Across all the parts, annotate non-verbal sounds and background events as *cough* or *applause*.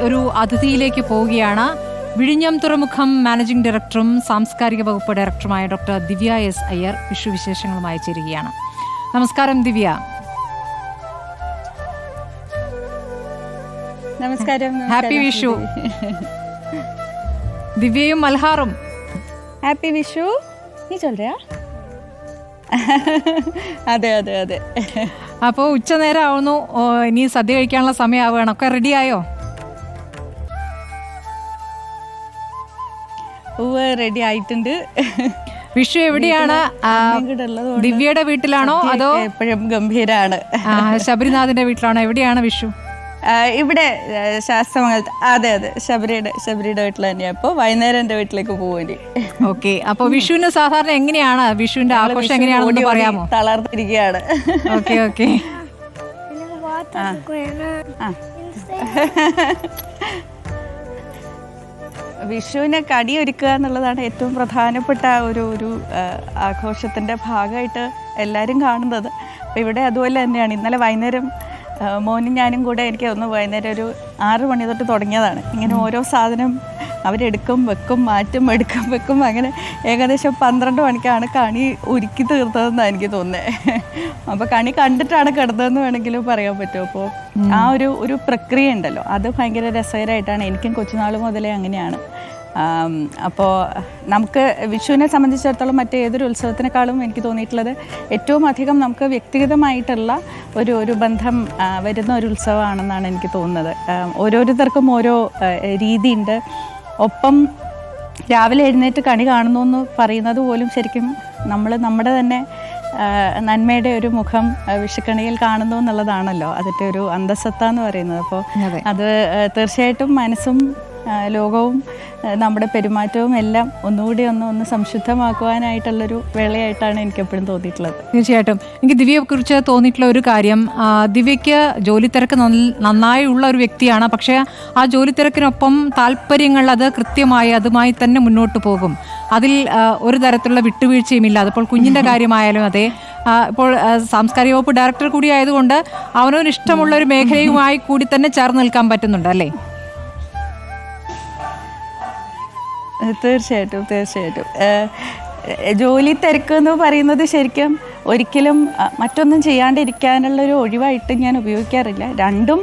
ഒരു അതിഥിയിലേക്ക് പോവുകയാണ്. വിഴിഞ്ഞം തുറമുഖം മാനേജിംഗ് ഡയറക്ടറും സാംസ്കാരിക വകുപ്പ് ഡയറക്ടറുമായ ഡോക്ടർ ദിവ്യ എസ് അയ്യർ വിഷുവിശേഷങ്ങളുമായി ചേരുകയാണ്. നമസ്കാരം ദിവ്യ. നമസ്കാരം. ഹാപ്പി വിഷു. *laughs* ദിവ്യയും മൽഹാറും. ഹാപ്പി വിഷു. നീ ചൊല്ലയാ *laughs* അതെ അതെ അതെ. അപ്പോൾ ഉച്ച നേരം ആവുന്നു ഇനി സദ്യ കഴിക്കാനുള്ള സമയമാവുകയാണ്. ഒക്കെ റെഡിയായോ പൂവ് റെഡി ആയിട്ടുണ്ട്. വിഷു എവിടെയാണ്? ദിവ്യയുടെ വീട്ടിലാണോ അതോ? എപ്പോഴും ഗംഭീരാണ്. ശബരിനാഥിന്റെ വീട്ടിലാണോ? എവിടെയാണ് വിഷു? ഇവിടെ ശാസ്ത്രമംഗൽ ശാസ്ത്രമംഗലത്ത് അതെ അതെ ശബരിയുടെ ശബരിയുടെ വീട്ടിൽ തന്നെയാണ് അപ്പോൾ വൈകുന്നേരം എന്റെ വീട്ടിലേക്ക് പോകുമല്ലേ ഓക്കെ അപ്പോൾ വിഷുവിന് സാധാരണ എങ്ങനെയാണ് വിഷുവിന്റെ ആഘോഷം എങ്ങനെയാണെന്ന് പറയാമോ? തളർന്നിരിക്കുകയാണ്. Okay okay. ആ. വിഷുവിന് കടി ഒരുക്കുക എന്നുള്ളതാണ് ഏറ്റവും പ്രധാനപ്പെട്ട ഒരു ഒരു ആഘോഷത്തിന്റെ ഭാഗമായിട്ട് എല്ലാവരും കാണുന്നത്. അപ്പോൾ ഇവിടെ അതുപോലെ തന്നെയാണ്. ഇന്നലെ വൈകുന്നേരം മോനും ഞാനും കൂടെ എനിക്ക് ഒന്ന് വൈകുന്നേരം ഒരു ആറ് മണി തൊട്ട് തുടങ്ങിയതാണ്. ഇങ്ങനെ ഓരോ സാധനം അവരെടുക്കും വെക്കും മാറ്റും എടുക്കും വെക്കും. അങ്ങനെ ഏകദേശം പന്ത്രണ്ട് മണിക്കാണ് കണി ഒരുക്കി തീർത്തതെന്നാണ് എനിക്ക് തോന്നുന്നത്. അപ്പോൾ കണി കണ്ടിട്ടാണ് കിടന്നതെന്ന് വേണമെങ്കിലും പറയാൻ പറ്റും. അപ്പോൾ ആ ഒരു ഒരു പ്രക്രിയ ഉണ്ടല്ലോ. അത് ഭയങ്കര രസകരമായിട്ടാണ്. എനിക്കും കൊച്ചുനാൾ മുതലേ അങ്ങനെയാണ്. അപ്പോൾ നമുക്ക് വിഷുവിനെ സംബന്ധിച്ചിടത്തോളം മറ്റേതൊരു ഉത്സവത്തിനേക്കാളും എനിക്ക് തോന്നിയിട്ടുള്ളത് ഏറ്റവും അധികം നമുക്ക് വ്യക്തിഗതമായിട്ടുള്ള ഒരു ഒരു ബന്ധം വരുന്ന ഒരു ഉത്സവമാണെന്നാണ് എനിക്ക് തോന്നുന്നത്. ഓരോരുത്തർക്കും ഓരോ രീതിയുണ്ട്. ഒപ്പം രാവിലെ എഴുന്നേറ്റ് കണി കാണുന്നു എന്ന് പറയുന്നത് പോലും ശരിക്കും നമ്മൾ നമ്മുടെ തന്നെ നന്മയുടെ ഒരു മുഖം വിഷുക്കണിയിൽ കാണുന്നു എന്നുള്ളതാണല്ലോ അതിന്റെ ഒരു അന്തസത്ത എന്ന് പറയുന്നത്. അപ്പോൾ അത്. തീർച്ചയായിട്ടും മനസ്സും ലോകവും നമ്മുടെ പെരുമാറ്റവും എല്ലാം ഒന്നുകൂടി ഒന്ന് ഒന്ന് സംശുദ്ധമാക്കുവാനായിട്ടുള്ളൊരു വേളയായിട്ടാണ് എനിക്ക് എപ്പോഴും തോന്നിയിട്ടുള്ളത്. തീർച്ചയായിട്ടും. എനിക്ക് ദിവ്യയെ കുറിച്ച് തോന്നിയിട്ടുള്ള ഒരു കാര്യം ദിവ്യയ്ക്ക് ജോലി തിരക്ക് നന്ന- നന്നായി ഉള്ള ഒരു വ്യക്തിയാണ്. പക്ഷേ ആ ജോലി തിരക്കിനൊപ്പം താല്പര്യങ്ങൾ അത് കൃത്യമായി അതുമായി തന്നെ മുന്നോട്ട് പോകും. അതിൽ ഒരു തരത്തിലുള്ള വിട്ടുവീഴ്ചയും ഇല്ല അതിപ്പോൾ കുഞ്ഞിന്റെ കാര്യമായാലും അതെ. ഇപ്പോൾ സാംസ്കാരിക വകുപ്പ് ഡയറക്ടർ കൂടി ആയതുകൊണ്ട് അവനവന് ഇഷ്ടമുള്ള ഒരു മേഖലയുമായി കൂടി തന്നെ ചേർന്ന് നിൽക്കാൻ പറ്റുന്നുണ്ട് അല്ലേ? തീർച്ചയായിട്ടും തീർച്ചയായിട്ടും. ജോലി തിരക്ക് എന്ന് പറയുന്നത് ശരിക്കും ഒരിക്കലും മറ്റൊന്നും ചെയ്യാണ്ടിരിക്കാനുള്ളൊരു ഒഴിവായിട്ട് ഞാൻ ഉപയോഗിക്കാറില്ല. രണ്ടും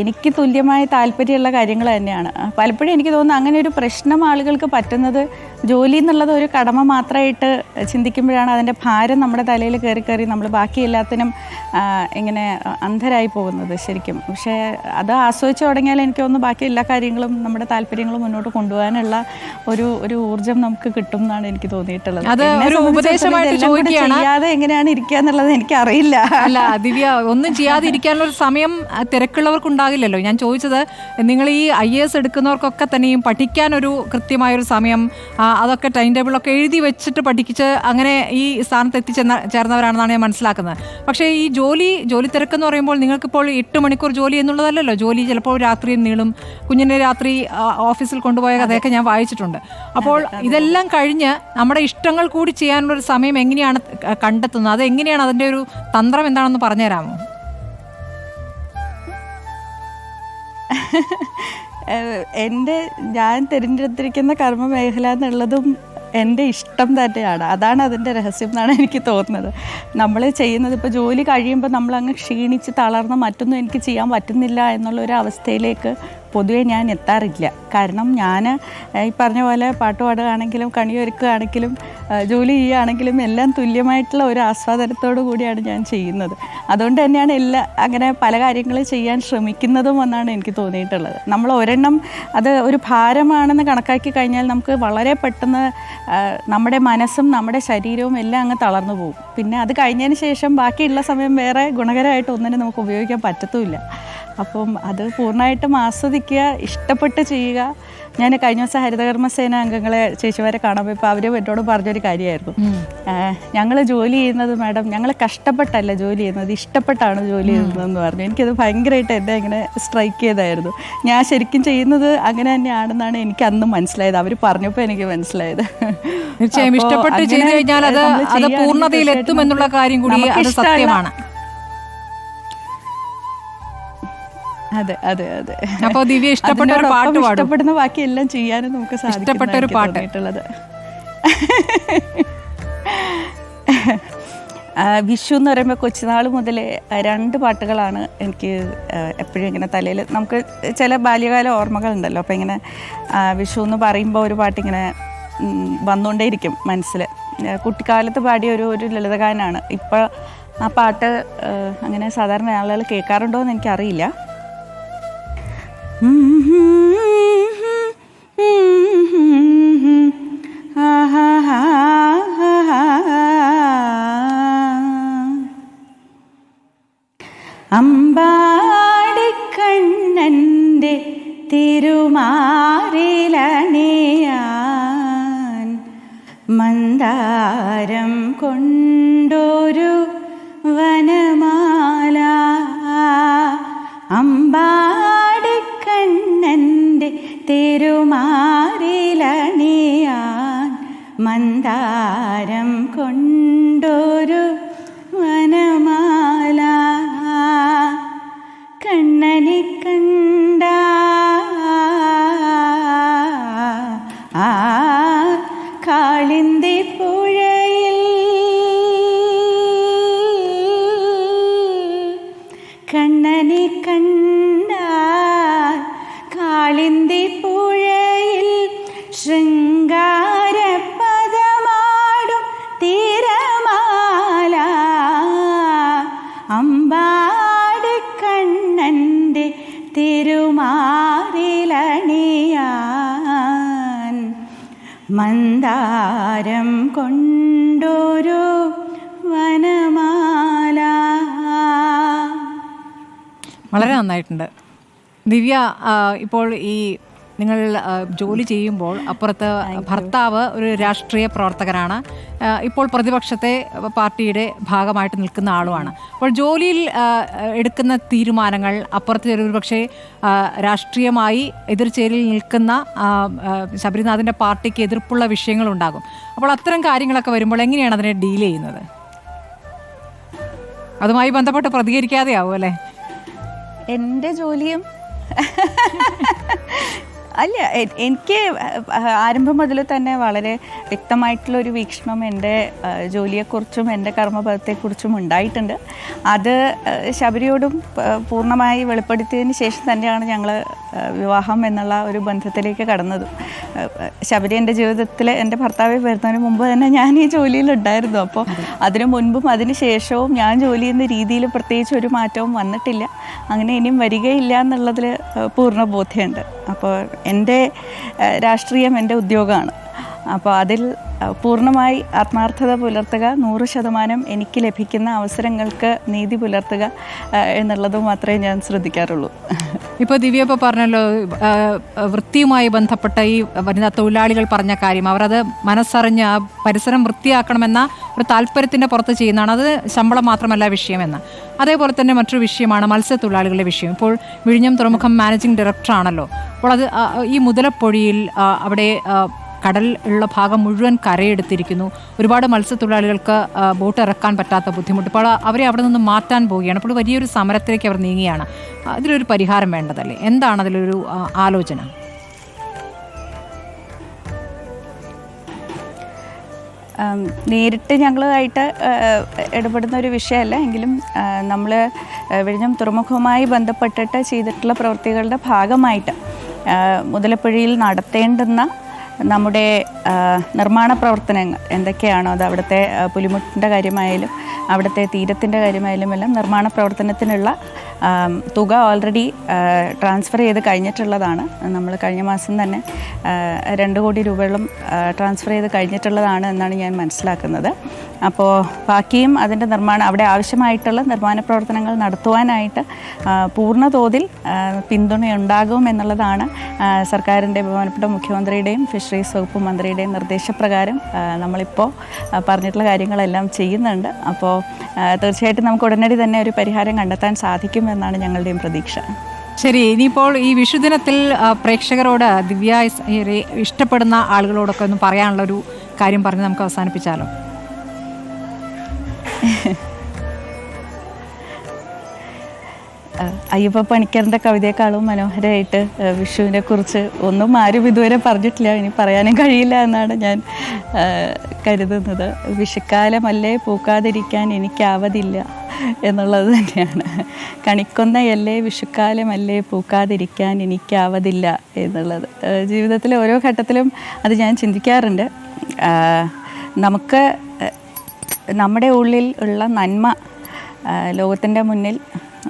എനിക്ക് തുല്യമായ താല്പര്യമുള്ള കാര്യങ്ങൾ തന്നെയാണ്. പലപ്പോഴും എനിക്ക് തോന്നുന്നു അങ്ങനെ ഒരു പ്രശ്നം ആളുകൾക്ക് പറ്റുന്നത് ജോലി എന്നുള്ളത് ഒരു കടമ മാത്രമായിട്ട് ചിന്തിക്കുമ്പോഴാണ് അതിന്റെ ഭാരം നമ്മുടെ തലയിൽ കയറി കയറി നമ്മൾ ബാക്കി എല്ലാത്തിനും ഇങ്ങനെ അന്ധരായി പോകുന്നത് ശരിക്കും. പക്ഷേ അത് ആസ്വദിച്ച് തുടങ്ങിയാൽ എനിക്ക് തോന്നുന്നു ബാക്കി എല്ലാ കാര്യങ്ങളും നമ്മുടെ താല്പര്യങ്ങളും മുന്നോട്ട് കൊണ്ടുപോകാനുള്ള ഒരു ഒരു ഊർജം നമുക്ക് കിട്ടും എന്നാണ് എനിക്ക് തോന്നിയിട്ടുള്ളത്. ചെയ്യാതെ എങ്ങനെയാണ് ഇരിക്കുക എന്നുള്ളത് എനിക്ക് അറിയില്ല അല്ല ദിവ്യ ഒന്നും ചെയ്യാതെ ഇരിക്കാനുള്ള ഒരു സമയം തിരക്കുള്ളവർക്ക് ഉണ്ടാകില്ലല്ലോ ഞാൻ ചോദിച്ചത് നിങ്ങൾ ഈ ഐ എസ് എടുക്കുന്നവർക്കൊക്കെ തന്നെയും പഠിക്കാനൊരു കൃത്യമായൊരു സമയം അതൊക്കെ ടൈം ടേബിളൊക്കെ എഴുതി വെച്ചിട്ട് പഠിപ്പിച്ച് അങ്ങനെ ഈ സ്ഥാനത്ത് എത്തിച്ചെന്ന ചേർന്നവരാണെന്നാണ് ഞാൻ മനസ്സിലാക്കുന്നത്. പക്ഷേ ഈ ജോലി ജോലി തിരക്കെന്ന് പറയുമ്പോൾ നിങ്ങൾക്കിപ്പോൾ എട്ട് മണിക്കൂർ ജോലി എന്നുള്ളതല്ലല്ലോ. ജോലി ചിലപ്പോൾ രാത്രിയും നീളും കുഞ്ഞിനെ രാത്രി ഓഫീസിൽ കൊണ്ടുപോയ കഥയൊക്കെ ഞാൻ വായിച്ചിട്ടുണ്ട്. അപ്പോൾ ഇതെല്ലാം കഴിഞ്ഞ് നമ്മുടെ ഇഷ്ടങ്ങൾ കൂടി ചെയ്യാനുള്ള ഒരു സമയം എങ്ങനെയാണ് കണ്ടെത്തുന്നത്? അത് എങ്ങനെയാണ് അതിന്റെ ഒരു തന്ത്രം എന്താണെന്ന് പറഞ്ഞുതരാമോ? *laughs* എന്റെ ഞാൻ തിരഞ്ഞെടുത്തിരിക്കുന്ന കർമ്മ മേഖല എന്നുള്ളതും എന്റെ ഇഷ്ടം തന്നെയാണ്. അതാണ് അതിന്റെ രഹസ്യം എന്നാണ് എനിക്ക് തോന്നുന്നത്. നമ്മൾ ചെയ്യുന്നത് ഇപ്പോൾ ജോലി കഴിയുമ്പോൾ നമ്മളങ്ങ് ക്ഷീണിച്ച് തളർന്ന് മറ്റൊന്നും എനിക്ക് ചെയ്യാൻ പറ്റുന്നില്ല എന്നുള്ളൊരു അവസ്ഥയിലേക്ക് പൊതുവെ ഞാൻ എത്താറില്ല. കാരണം ഞാൻ ഈ പറഞ്ഞ പോലെ പാട്ട് പാടുകയാണെങ്കിലും കണിയൊരുക്കുകയാണെങ്കിലും ജോലി ചെയ്യുകയാണെങ്കിലും എല്ലാം തുല്യമായിട്ടുള്ള ഒരു ആസ്വാദനത്തോടു കൂടിയാണ് ഞാൻ ചെയ്യുന്നത്. അതുകൊണ്ട് തന്നെയാണ് എല്ലാ അങ്ങനെ പല കാര്യങ്ങൾ ചെയ്യാൻ ശ്രമിക്കുന്നതും എന്നാണ് എനിക്ക് തോന്നിയിട്ടുള്ളത്. നമ്മൾ ഒരെണ്ണം അത് ഒരു ഭാരമാണെന്ന് കണക്കാക്കി കഴിഞ്ഞാൽ നമുക്ക് വളരെ പെട്ടെന്ന് നമ്മുടെ മനസ്സും നമ്മുടെ ശരീരവും എല്ലാം അങ്ങ് തളർന്നു പോകും. പിന്നെ അത് കഴിഞ്ഞതിന് ശേഷം ബാക്കിയുള്ള സമയം വേറെ ഗുണകരമായിട്ട് ഒന്നിനും നമുക്ക് ഉപയോഗിക്കാൻ പറ്റത്തുമില്ല. അപ്പം അത് പൂർണമായിട്ടും ആസ്വദിക്കുക ഇഷ്ടപ്പെട്ട് ചെയ്യുക. ഞാൻ കഴിഞ്ഞ ദിവസം ഹരിതകർമ്മസേന അംഗങ്ങളെ ചേച്ചിമാരെ കാണാൻ പോയപ്പോൾ അവർ എന്നോട് പറഞ്ഞൊരു കാര്യമായിരുന്നു. ഞങ്ങൾ ജോലി ചെയ്യുന്നത് മാഡം ഞങ്ങൾ കഷ്ടപ്പെട്ടല്ല ജോലി ചെയ്യുന്നത് ഇഷ്ടപ്പെട്ടാണ് ജോലി ചെയ്യുന്നതെന്ന് പറഞ്ഞു. എനിക്കത് ഭയങ്കരമായിട്ട് എന്നെ ഇങ്ങനെ സ്ട്രൈക്ക് ചെയ്തായിരുന്നു. ഞാൻ ശരിക്കും ചെയ്യുന്നത് അങ്ങനെ തന്നെയാണെന്നാണ് എനിക്ക് അന്ന് മനസ്സിലായത്. അവർ പറഞ്ഞപ്പോൾ എനിക്ക് മനസ്സിലായത്. തീർച്ചയായും ഇഷ്ടപ്പെട്ട് ചെയ്തു കഴിഞ്ഞാൽ അത് പൂർണതയിൽ എത്തുമെന്നുള്ള കാര്യം കൂടി അത് സത്യമാണ്. അതെ അതെ അതെ. അപ്പൊ ദിവ്യ ഇഷ്ടപ്പെട്ട ഒരു പാട്ട് പാടും. ഇഷ്ടപ്പെടുന്ന ബാക്കി എല്ലാം ചെയ്യാനും നമുക്ക് ഇഷ്ടപ്പെട്ട ഒരു പാട്ടായിട്ടുള്ളത് വിഷു എന്ന് പറയുമ്പോൾ കൊച്ചുനാൾ മുതൽ രണ്ട് പാട്ടുകളാണ് എനിക്ക് എപ്പോഴും ഇങ്ങനെ തലയിൽ നമുക്ക് ചില ബാല്യകാല ഓർമ്മകളുണ്ടല്ലോ. അപ്പോൾ ഇങ്ങനെ വിഷു എന്ന് പറയുമ്പോൾ ഒരു പാട്ടിങ്ങനെ വന്നുകൊണ്ടേയിരിക്കും മനസ്സിൽ കുട്ടിക്കാലത്ത് പാടിയ ഒരു ഒരു ലളിതഗാനാണ്. ഇപ്പോൾ ആ പാട്ട് അങ്ങനെ സാധാരണ ആളുകൾ കേൾക്കാറുണ്ടോ എന്ന് എനിക്കറിയില്ല. അമ്പാടിക്കണ്ണന്റെ തിരുമാറിലണിയാൻ മന്ദാരം കൊണ്ടൊരു മന്ദാരം കൊണ്ടൊരു വനമാല. വളരെ നന്നായിട്ടുണ്ട്. ദിവ്യ ഇപ്പോൾ ഈ നിങ്ങൾ ജോലി ചെയ്യുമ്പോൾ അപ്പുറത്ത് ഭർത്താവ് ഒരു രാഷ്ട്രീയ പ്രവർത്തകനാണ്. ഇപ്പോൾ പ്രതിപക്ഷത്തെ പാർട്ടിയുടെ ഭാഗമായിട്ട് നിൽക്കുന്ന ആളുമാണ്. അപ്പോൾ ജോലിയിൽ എടുക്കുന്ന തീരുമാനങ്ങൾ അപ്പുറത്ത് ഒരു പക്ഷേ രാഷ്ട്രീയമായി എതിർചേരിയിൽ നിൽക്കുന്ന ശബരിനാഥിന്റെ പാർട്ടിക്ക് എതിർപ്പുള്ള വിഷയങ്ങളുണ്ടാകും. അപ്പോൾ അത്തരം കാര്യങ്ങളൊക്കെ വരുമ്പോൾ എങ്ങനെയാണ് അതിനെ ഡീൽ ചെയ്യുന്നത്? അതുമായി ബന്ധപ്പെട്ട് പ്രതികരിക്കാതെ ആവും അല്ലേ? എന്റെ ജോലിയും അല്ല എനിക്ക് ആരംഭം മുതൽ തന്നെ വളരെ വ്യക്തമായിട്ടുള്ളൊരു വീക്ഷണം എന്റെ ജോലിയെക്കുറിച്ചും എന്റെ കർമ്മപദത്തെക്കുറിച്ചും ഉണ്ടായിട്ടുണ്ട്. അത് ശബരിയോടും പൂർണമായി വെളിപ്പെടുത്തിയതിന് ശേഷം തന്നെയാണ് ഞങ്ങൾ വിവാഹം എന്നുള്ള ഒരു ബന്ധത്തിലേക്ക് കടന്നത്. ശബരി എന്റെ ജീവിതത്തിൽ എന്റെ ഭർത്താവ് വരുന്നതിന് മുമ്പ് തന്നെ ഞാൻ ഈ ജോലിയിലുണ്ടായിരുന്നു അപ്പോൾ അതിനു മുൻപും അതിന് ശേഷവും ഞാൻ ജോലി ചെയ്യുന്ന രീതിയിൽ പ്രത്യേകിച്ച് ഒരു മാറ്റവും വന്നിട്ടില്ല. അങ്ങനെ ഇനിയും വരികയില്ല എന്നുള്ളതിൽ പൂർണ ബോധ്യമുണ്ട് അപ്പോൾ എന്റെ രാഷ്ട്രീയം എന്റെ ഉദ്യോഗമാണ്. അപ്പോൾ അതിൽ പൂർണമായി ആത്മാർത്ഥത പുലർത്തുക നൂറ് ശതമാനം എനിക്ക് ലഭിക്കുന്ന അവസരങ്ങൾക്ക് നീതി പുലർത്തുക എന്നുള്ളത് മാത്രമേ ഞാൻ ശ്രദ്ധിക്കാറുള്ളൂ. ഇപ്പോൾ ദിവ്യ ഇപ്പോൾ പറഞ്ഞല്ലോ വൃത്തിയുമായി ബന്ധപ്പെട്ട ഈ വനിതാ തൊഴിലാളികൾ പറഞ്ഞ കാര്യം. അവരത് മനസ്സറിഞ്ഞ് ആ പരിസരം വൃത്തിയാക്കണമെന്ന ഒരു താല്പര്യത്തിന്റെ പുറത്ത് ചെയ്യുന്നതാണ്. അത് ശമ്പളം മാത്രമല്ല വിഷയമെന്ന്. അതേപോലെ തന്നെ മറ്റൊരു വിഷയമാണ് മത്സ്യത്തൊഴിലാളികളുടെ വിഷയം. ഇപ്പോൾ വിഴിഞ്ഞം തുറമുഖം മാനേജിംഗ് ഡയറക്ടറാണല്ലോ. അപ്പോൾ അത് ഈ മുതലപ്പൊഴിയിൽ അവിടെ കടൽ ഉള്ള ഭാഗം മുഴുവൻ കരയെടുത്തിരിക്കുന്നു. ഒരുപാട് മത്സ്യത്തൊഴിലാളികൾക്ക് ബോട്ട് ഇറക്കാൻ പറ്റാത്ത ബുദ്ധിമുട്ട്. ഇപ്പോൾ അവരെ അവിടെ നിന്ന് മാറ്റാൻ പോവുകയാണ്. അപ്പോൾ വലിയൊരു സമരത്തിലേക്ക് അവർ നീങ്ങിയാണ് അതിലൊരു പരിഹാരം വേണ്ടതല്ലേ? എന്താണ് അതിലൊരു ആലോചന? നേരിട്ട് ഞങ്ങളുമായിട്ട് ഇടപെടുന്ന ഒരു വിഷയമല്ല. എങ്കിലും നമ്മൾ വിഴിഞ്ഞം തുറമുഖവുമായി ബന്ധപ്പെട്ടിട്ട് ചെയ്തിട്ടുള്ള പ്രവൃത്തികളുടെ ഭാഗമായിട്ട് മുതലപ്പുഴയിൽ നടത്തേണ്ടുന്ന നമ്മുടെ നിർമ്മാണ പ്രവർത്തനങ്ങൾ എന്തൊക്കെയാണോ അത് അവിടുത്തെ പുലിമുട്ടിന്റെ കാര്യമായാലും അവിടുത്തെ തീരത്തിന്റെ കാര്യമായാലും എല്ലാം നിർമ്മാണ പ്രവർത്തനത്തിനുള്ള തുക ഓൾറെഡി ട്രാൻസ്ഫർ ചെയ്ത് കഴിഞ്ഞിട്ടുള്ളതാണ്. നമ്മൾ കഴിഞ്ഞ മാസം തന്നെ രണ്ട് കോടി രൂപയോളം ട്രാൻസ്ഫർ ചെയ്ത് കഴിഞ്ഞിട്ടുള്ളതാണ് എന്നാണ് ഞാൻ മനസ്സിലാക്കുന്നത്. അപ്പോൾ ബാക്കിയും അതിന്റെ നിർമ്മാണം അവിടെ ആവശ്യമായിട്ടുള്ള നിർമ്മാണ പ്രവർത്തനങ്ങൾ നടത്തുവാനായിട്ട് പൂർണ തോതിൽ പിന്തുണയുണ്ടാകും എന്നുള്ളതാണ് സർക്കാരിന്റെ ബഹുമാനപ്പെട്ട മുഖ്യമന്ത്രിയുടെയും ഫിഷറീസ് വകുപ്പ് മന്ത്രിയുടെയും നിർദ്ദേശപ്രകാരം നമ്മളിപ്പോൾ പറഞ്ഞിട്ടുള്ള കാര്യങ്ങളെല്ലാം ചെയ്യുന്നുണ്ട്. അപ്പോൾ തീർച്ചയായിട്ടും നമുക്ക് ഉടനടി തന്നെ ഒരു പരിഹാരം കണ്ടെത്താൻ സാധിക്കുമെന്നാണ് ഞങ്ങളുടെയും പ്രതീക്ഷ. ശരി ഇനിയിപ്പോൾ ഈ വിഷുദിനത്തിൽ പ്രേക്ഷകരോട് ദിവ്യ ഇഷ്ടപ്പെടുന്ന ആളുകളോടൊക്കെ ഒന്ന് പറയാനുള്ള ഒരു കാര്യം പറഞ്ഞ് നമുക്ക് അവസാനിപ്പിച്ചാലോ? അയ്യപ്പ പണിക്കറിന്റെ കവിതയെക്കാളും മനോഹരമായിട്ട് വിഷുവിനെ കുറിച്ച് ഒന്നും ആരും ഇതുവരെ പറഞ്ഞിട്ടില്ല. ഇനി പറയാനും കഴിയില്ല എന്നാണ് ഞാൻ കരുതുന്നത്. വിഷുക്കാലമല്ലേ പൂക്കാതിരിക്കാൻ എനിക്കാവതില്ല എന്നുള്ളത് തന്നെയാണ്. കണിക്കൊന്നയല്ലേ വിഷുക്കാലമല്ലേ പൂക്കാതിരിക്കാൻ എനിക്കാവതില്ല എന്നുള്ളത്. ജീവിതത്തിലെ ഓരോ ഘട്ടത്തിലും അത് ഞാൻ ചിന്തിക്കാറുണ്ട്. നമുക്ക് നമ്മുടെ ഉള്ളിൽ ഉള്ള നന്മ ലോകത്തിന്റെ മുന്നിൽ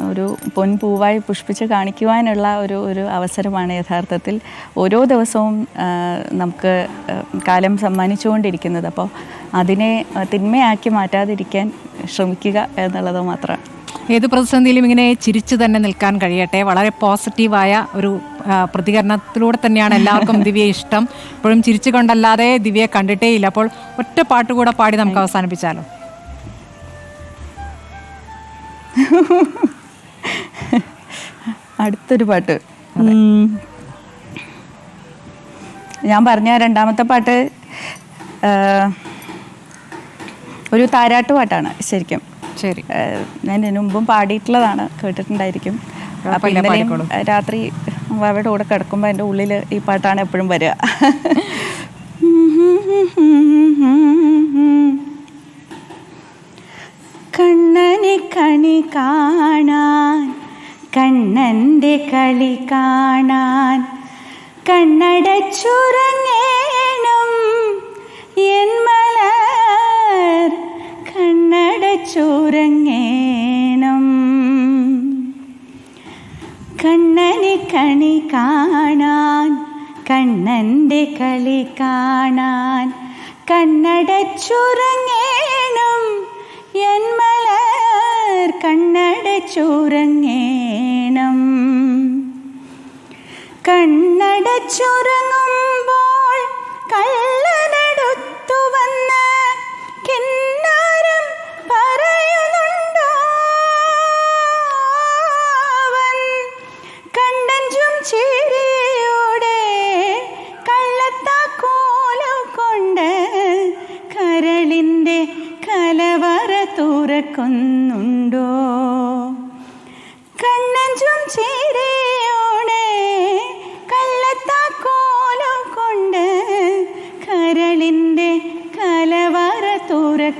ഒരു പൊൻപൂവായി പുഷ്പിച്ച് കാണിക്കുവാനുള്ള ഒരു ഒരു അവസരമാണ് യഥാർത്ഥത്തിൽ ഓരോ ദിവസവും നമുക്ക് കാലം സമ്മാനിച്ചുകൊണ്ടിരിക്കുന്നത്. അപ്പോൾ അതിനെ തിന്മയാക്കി മാറ്റാതിരിക്കാൻ ശ്രമിക്കുക എന്നുള്ളത് മാത്രമാണ് ഏത് പ്രതിസന്ധിയിലും ഇങ്ങനെ ചിരിച്ചു തന്നെ നിൽക്കാൻ കഴിയട്ടെ. വളരെ പോസിറ്റീവായ ഒരു പ്രതികരണത്തിലൂടെ തന്നെയാണ് എല്ലാവർക്കും *laughs* ദിവ്യ ഇഷ്ടം. ഇപ്പോഴും ചിരിച്ചുകൊണ്ടല്ലാതെ ദിവ്യയെ കണ്ടിട്ടേയില്ല. അപ്പോൾ ഒറ്റ പാട്ട് കൂടെ പാടി നമുക്ക് അവസാനിപ്പിച്ചാലോ? അടുത്തൊരു പാട്ട്. ഞാൻ പറഞ്ഞ രണ്ടാമത്തെ പാട്ട് ഒരു താരാട്ട് പാട്ടാണ് ശരിക്കും. ശരി. ഞാൻ ഇതിനു മുമ്പും പാടിയിട്ടുള്ളതാണ് കേട്ടിട്ടുണ്ടായിരിക്കും. അപ്പം ഇന്നലെയും. രാത്രി അവരുടെ കൂടെ കിടക്കുമ്പോൾ എന്റെ ഉള്ളിൽ ഈ പാട്ടാണ് എപ്പോഴും വരിക. കണ്ണനെ കണി കാണാൻ കണ്ണന്റെ കളി കാണാൻ കണ്ണടച്ചുറങ്ങേണം കണ്ണടച്ചുറങ്ങേണം കണ്ണനെ കണി കാണാൻ കണ്ണന്റെ കളി കാണാൻ കണ്ണടച്ചുറങ്ങേണം എൻ മലർ കണ്ണടച്ചുറങ്ങേണം കണ്ണടച്ചുറങ്ങുമ്പോൾ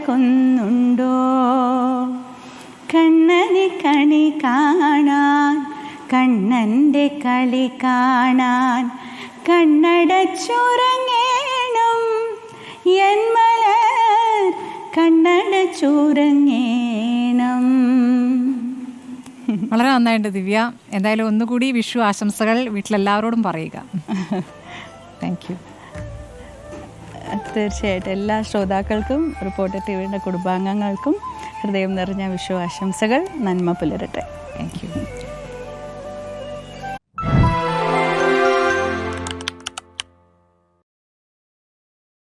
തുറക്കുന്നുണ്ടോ കണ്ണനെ കണി കാണാൻ കണ്ണന്റെ കളി കാണാൻ കണ്ണടച്ചുറങ്ങേണം. എന്മല കണ്ണടച്ചുറങ്ങേണം. വളരെ നന്നായിട്ട് ദിവ്യ. എന്തായാലും ഒന്നുകൂടി വിഷു ആശംസകൾ വീട്ടിലെല്ലാവരോടും പറയുക. *laughs* താങ്ക് യു തീർച്ചയായിട്ടും എല്ലാ ശ്രോതാക്കൾക്കും റിപ്പോർട്ടർ ടി വിയുടെ കുടുംബാംഗങ്ങൾക്കും ഹൃദയം നിറഞ്ഞ വിഷു ആശംസകൾ. നന്മ പുലരട്ടെ. Thank you